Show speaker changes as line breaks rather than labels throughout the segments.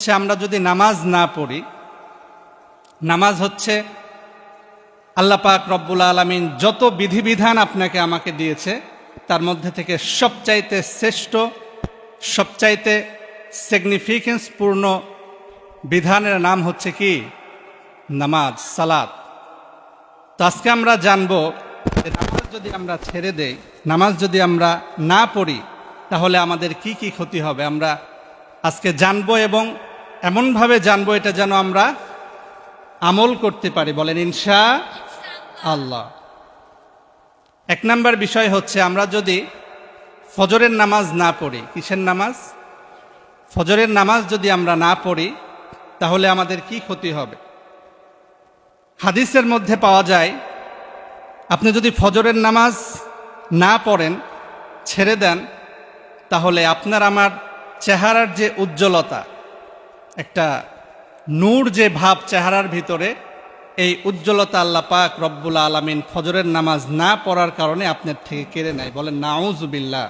হচ্ছে আমরা যদি নামাজ না পড়ি, নামাজ হচ্ছে আল্লাহ পাক রব্বুল আলমিন যত বিধিবিধান আপনাকে আমাকে দিয়েছে, তার মধ্যে থেকে সবচাইতে শ্রেষ্ঠ, সবচাইতে সিগনিফিকেন্স পূর্ণ বিধানের নাম হচ্ছে কি? নামাজ, সালাত। তো আজকে আমরা জানব যে নামাজ যদি আমরা ছেড়ে দেই, নামাজ যদি আমরা না পড়ি, তাহলে আমাদের কি কি ক্ষতি হবে? আমরা আজকে জানব এবং এমনভাবে জানব এটা যেন আমরা আমল করতে পারি। বলেন, ইনশা আল্লাহ। এক নাম্বার বিষয় হচ্ছে, আমরা যদি ফজরের নামাজ না পড়ি, কিসের নামাজ? ফজরের নামাজ যদি আমরা না পড়ি, তাহলে আমাদের কি ক্ষতি হবে? হাদিসের মধ্যে পাওয়া যায়, আপনি যদি ফজরের নামাজ না পড়েন, ছেড়ে দেন, তাহলে আপনার আমার চেহারার যে উজ্জ্বলতা একটা নূর যে ভাব চেহারার ভিতরে, এই উজ্জ্বলতা আল্লাহ পাক রব্বুল আলমিন ফজরের নামাজ না পড়ার কারণে আপনার থেকে কেড়ে নেয়। বলেন নাউজুবিল্লা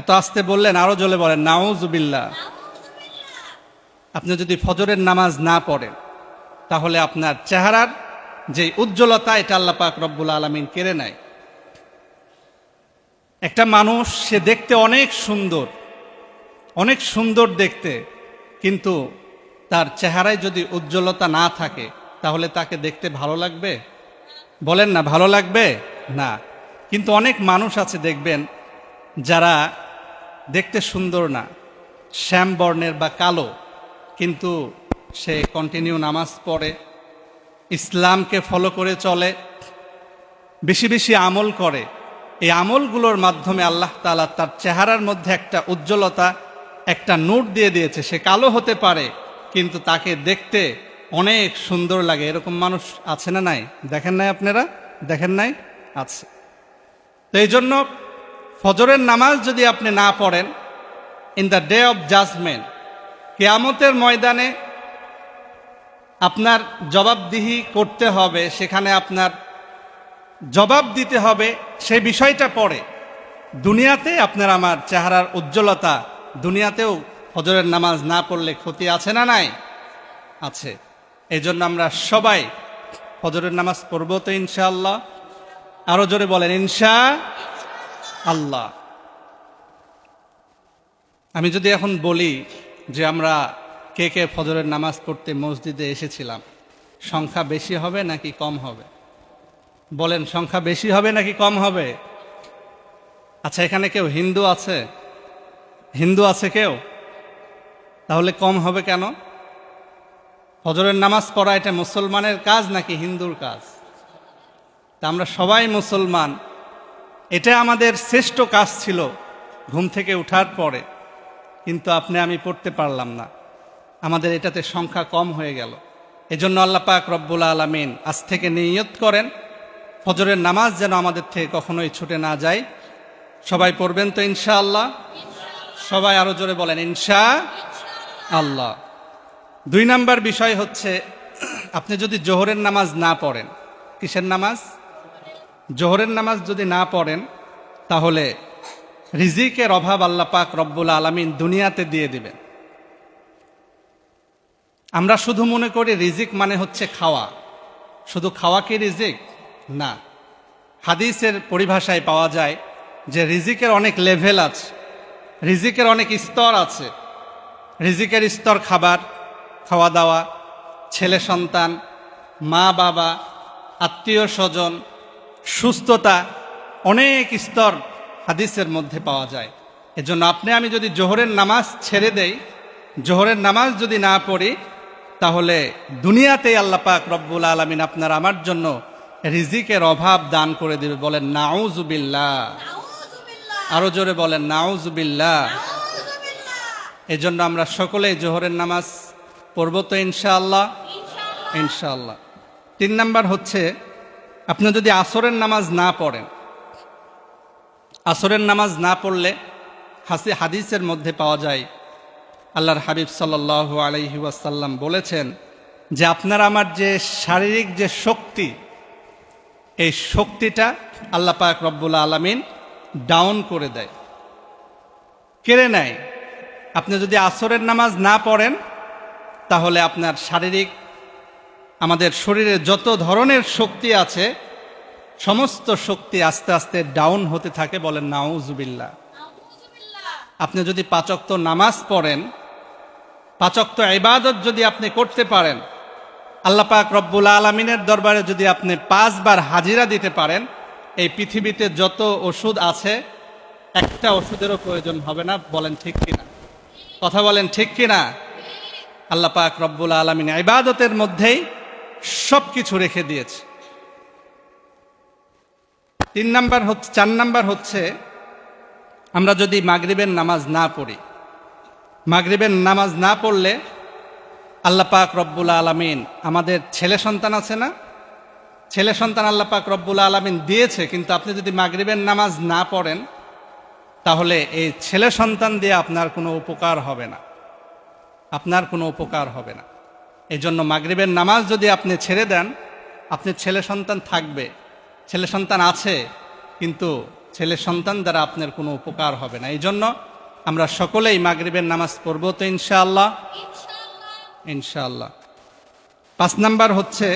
এত আসতে বললেন, আরও জলে বলেন নাউজুবিল্লা আপনি যদি ফজরের নামাজ না পড়েন, তাহলে আপনার চেহারার যে উজ্জ্বলতা, এটা আল্লাহ পাক রব্বুল আলমিন কেড়ে নেয়। একটা মানুষ, সে দেখতে অনেক সুন্দর অনেক সুন্দর দেখতে কিন্তু তার চেহারায় যদি উজ্জ্বলতা না থাকে, তাহলে তাকে দেখতে ভালো লাগবে? বলেন না, ভালো লাগবে? না। কিন্তু অনেক মানুষ আছে, দেখবেন, যারা দেখতে সুন্দর না, শ্যাম বর্ণের বা কালো, কিন্তু সে কন্টিনিউ নামাজ পড়ে, ইসলামকে ফলো করে চলে, বেশি বেশি আমল করে। এই আমলগুলোর মাধ্যমে আল্লাহ তালা তার চেহারার মধ্যে একটা উজ্জ্বলতা একটা নোট দিয়ে দিয়েছে, সে কালো হতে পারে, কিন্তু তাকে দেখতে অনেক সুন্দর লাগে। এরকম মানুষ আছে না নাই? দেখেন নাই আপনারা? দেখেন নাই? আছে। তো এই জন্য ফজরের নামাজ যদি আপনি না পড়েন in the day of judgement কেয়ামতের ময়দানে আপনার জবাবদিহি করতে হবে, সেখানে আপনার জবাব দিতে হবে সেই বিষয়টা পড়ে। দুনিয়াতে আপনার আমার চেহারার উজ্জ্বলতা দুনিয়াতেও ফজরের নামাজ না পড়লে ক্ষতি আছে না নাই? আছে। এই জন্য আমরা সবাই ফজরের নামাজ পড়ব তো ইনশাআল্লাহ। আরও জোরে বলেন, ইনশা আল্লাহ। আমি যদি এখন বলি যে আমরা কে কে ফজরের নামাজ পড়তে মসজিদে এসেছিলাম, সংখ্যা বেশি হবে নাকি কম হবে? বলেন, সংখ্যা বেশি হবে নাকি কম হবে? আচ্ছা এখানে কেউ হিন্দু আছে? হিন্দু আছে কেউ? তাহলে কম হবে কেন? ফজরের নামাজ পড়া এটা মুসলমানের কাজ নাকি হিন্দুর কাজ? তা আমরা সবাই মুসলমান। এটা আমাদের শ্রেষ্ঠ কাজ ছিল ঘুম থেকে ওঠার পরে। কিন্তু আপনি আমি পড়তে পারলাম না। আমাদের এটাতে সংখ্যা কম হয়ে গেল। এজন্য আল্লাহ পাক রব্বুল আলমিন আজ থেকে নিয়ত করেন, ফজরের নামাজ যেন আমাদের থেকে কখনোই ছুটে না যায়। সবাই পড়বেন তো ইনশাআল্লাহ? সবাই আরও জোরে বলেন, ইনশা আল্লাহ। দুই নাম্বার বিষয় হচ্ছে, আপনি যদি জোহরের নামাজ না পড়েন, কিসের নামাজ? জোহরের নামাজ যদি না পড়েন, তাহলে রিজিকের অভাব আল্লাহ পাক রব্বুল আলমিন দুনিয়াতে দিয়ে দিবেন। আমরা শুধু মনে করি রিজিক মানে হচ্ছে খাওয়া। শুধু খাওয়া কি রিজিক? না। হাদিসের পরিভাষায় পাওয়া যায় যে রিজিকের অনেক লেভেল আছে। রিজিকের অনেক স্তর আছে। রিজিকের স্তর খাবার খাওয়া দাওয়া ছেলে সন্তান, মা, বাবা, আত্মীয় স্বজন, সুস্থতা, অনেক স্তর হাদিসের মধ্যে পাওয়া যায়। এজন্য আপনি, আমি যদি জোহরের নামাজ ছেড়ে দেই, জোহরের নামাজ যদি না পড়ি, তাহলে দুনিয়াতেই আল্লাহ পাক রব্বুল আলমিন আপনার আমার জন্য রিজিকের অভাব দান করে দেবে, বলেন নাউজুবিল্লা আরও জোরে বলেন নাউজুবিল্লা এই জন্য আমরা সকলেই জোহরের নামাজ পড়ব তো ইনশাআল্লাহ? ইনশাআল্লাহ। তিন নাম্বার হচ্ছে আপনি যদি আসরের নামাজ না পড়েন আসরের নামাজ না পড়লে হাসি হাদিসের মধ্যে পাওয়া যায় আল্লাহর হাবিব সাল্লাহ আলহি ওয়াসাল্লাম বলেছেন যে আপনার আমার যে শারীরিক যে শক্তি এই শক্তিটা আল্লাহ পাক রব্বুল আলমিন ডাউন করে দেয়, কেড়ে নেয়। আপনি যদি আসরের নামাজ না পড়েন, তাহলে আপনার শারীরিক, আমাদের শরীরে যত ধরনের শক্তি আছে, সমস্ত শক্তি আস্তে আস্তে ডাউন হতে থাকে বলেন নাউজুবিল্লা আপনি যদি পাচক্ত নামাজ পড়েন পাচক্ত ইবাদত যদি আপনি করতে পারেন আল্লাপাক রব্বুল আলমিনের দরবারে যদি আপনি পাঁচবার হাজিরা দিতে পারেন এই পৃথিবীতে যত ওষুধ আছে, একটা ওষুধেরও প্রয়োজন হবে না, বলেন ঠিক কিনা? কথা বলেন ঠিক কিনা? আল্লাহ পাক রব্বুল আলমিন ইবাদতের মধ্যেই সব কিছু রেখে দিয়েছে। তিন নাম্বার হচ্ছে, চার নাম্বার হচ্ছে, আমরা যদি মাগরিবের নামাজ না পড়ি, মাগরিবের নামাজ না পড়লে আল্লাহ পাক রব্বুল আলমিন আমাদের ছেলে সন্তান আছে না? ছেলে সন্তান আল্লাহ পাক রব্বুল আলমিন দিয়েছে কিন্তু আপনি যদি মাগরিবের নামাজ না পড়েন তাহলে এই ছেলে সন্তান দিয়ে আপনার কোনো উপকার হবে না। আপনার কোনো উপকার হবে না। এই জন্য মাগরিবের নামাজ যদি আপনি ছেড়ে দেন আপনি ছেলে সন্তান থাকবে ছেলে সন্তান আছে কিন্তু ছেলে সন্তান দ্বারা আপনার কোনো উপকার হবে না। এই জন্য আমরা সকলেই মাগরিবের নামাজ পড়ব তো ইনশাআল্লাহ। ইনশাআল্লাহ। পাঁচ নাম্বার হচ্ছে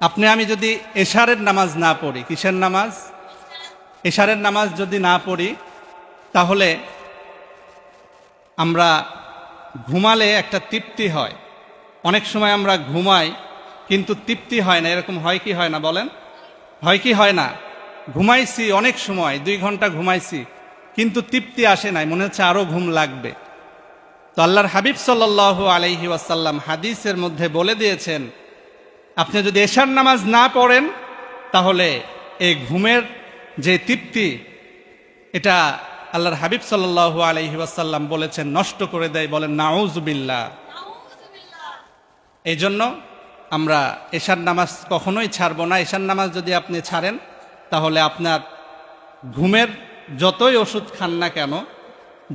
আপনি, আমি যদি এশারের নামাজ না পড়ি, কিসের নামাজ? এশারের নামাজ যদি না পড়ি, তাহলে আমরা ঘুমালে একটা তৃপ্তি হয়। অনেক সময় আমরা ঘুমাই, কিন্তু তৃপ্তি হয় না। এরকম হয় কি হয় না বলেন? হয় কি হয় না? ঘুমাইছি অনেক সময়, দুই ঘণ্টা ঘুমাইছি, কিন্তু তৃপ্তি আসে নাই, মনে হচ্ছে আরও ঘুম লাগবে। তো আল্লাহর হাবিব সাল্লাহ আলাইহি ওয়াসাল্লাম হাদিসের মধ্যে বলে দিয়েছেন আপনি যদি এশার নামাজ না পড়েন, তাহলে এই ঘুমের যে তৃপ্তি, এটা আল্লাহর হাবিব সাল্লাহ ওয়াসাল্লাম বলেছেন, নষ্ট করে দেয় বলেন নাউজুবিল্লা এই জন্য আমরা এশার নামাজ কখনোই ছাড়বো না। এশার নামাজ যদি আপনি ছাড়েন, তাহলে আপনার ঘুমের যতই ওষুধ খান না কেন,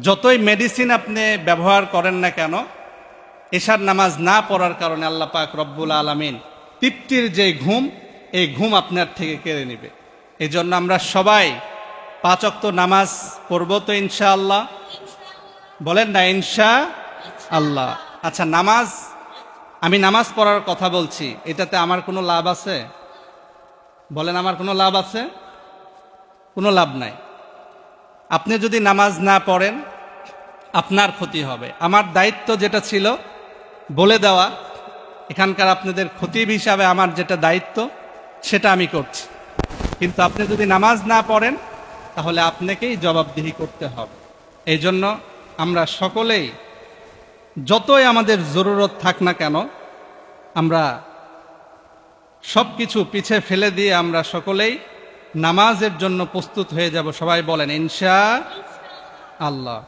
যতই মেডিসিন আপনি ব্যবহার করেন না কেন, এশার নামাজ না পড়ার কারণে আল্লাহ পাক রব্বুল আলমিন তৃপ্তির যে ঘুম, এই ঘুম আপনার থেকে কেড়ে নেবে। এই জন্য আমরা সবাই পাঁচ অক্ত নামাজ পড়ব তো ইনশাআল্লাহ। বলেন না ইনশা আল্লাহ আচ্ছা নামাজ, আমি নামাজ পড়ার কথা বলছি, এটাতে আমার কোনো লাভ আছে? বলেন, আমার কোনো লাভ আছে? কোনো লাভ নাই। আপনি যদি নামাজ না পড়েন, আপনার ক্ষতি হবে। আমার দায়িত্ব যেটা ছিল, বলে দেওয়া এখানকার আপনাদের খতিব হিসাবে আমার যেটা দায়িত্ব, সেটা আমি করছি। কিন্তু আপনি যদি নামাজ না পড়েন, তাহলে আপনাকেই জবাবদিহি করতে হবে। এই জন্য আমরা সকলেই যতই আমাদের জরুরত থাক না কেন, আমরা সব কিছু পিছে ফেলে দিয়ে আমরা সকলেই নামাজের জন্য প্রস্তুত হয়ে যাব। সবাই বলেন, ইনশা আল্লাহ।